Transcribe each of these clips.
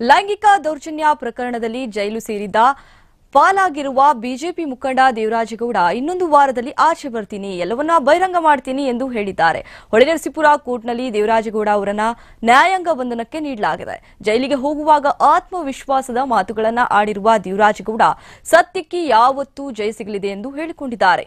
ಲೈಂಗಿಕ ದೌರ್ಜನ್ಯ ಪ್ರಕರಣದಲ್ಲಿ ಜೈಲು ಸೇರಿದ್ದ ಪಾಲಾಗಿರುವ ಬಿಜೆಪಿ ಮುಖಂಡ ದೇವರಾಜಗೌಡ ಇನ್ನೊಂದು ವಾರದಲ್ಲಿ ಆಚೆ ಬರ್ತೀನಿ, ಎಲ್ಲವನ್ನ ಬಹಿರಂಗ ಮಾಡ್ತೀನಿ ಎಂದು ಹೇಳಿದ್ದಾರೆ. ಹೊಳೆನರಸೀಪುರ ಕೋರ್ಟ್ನಲ್ಲಿ ದೇವರಾಜಗೌಡ ಅವರನ್ನ ನ್ಯಾಯಾಂಗ ಬಂಧನಕ್ಕೆ ನೀಡಲಾಗಿದೆ. ಜೈಲಿಗೆ ಹೋಗುವಾಗ ಆತ್ಮವಿಶ್ವಾಸದ ಮಾತುಗಳನ್ನ ಆಡಿರುವ ದೇವರಾಜಗೌಡ, ಸತ್ಯಕ್ಕೆ ಯಾವತ್ತೂ ಜಯ ಸಿಗಲಿದೆ ಎಂದು ಹೇಳಿಕೊಂಡಿದ್ದಾರೆ.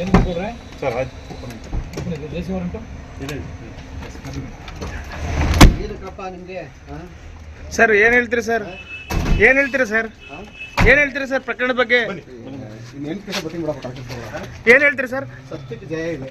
ಏನು ಸರ್ ಸರ್ ಏನ್ ಹೇಳ್ತೀರಿ ಸರ್? ಏನ್ ಹೇಳ್ತೀರಿ ಸರ್? ಏನ್ ಹೇಳ್ತೀರಿ ಸರ್ ಪ್ರಕರಣದ ಬಗ್ಗೆ? ಏನು ಏನ್ ಹೇಳ್ತೀರಿ ಸರ್? ಸತ್ಯಕ್ಕೆ ಜಯ ಇದೆ.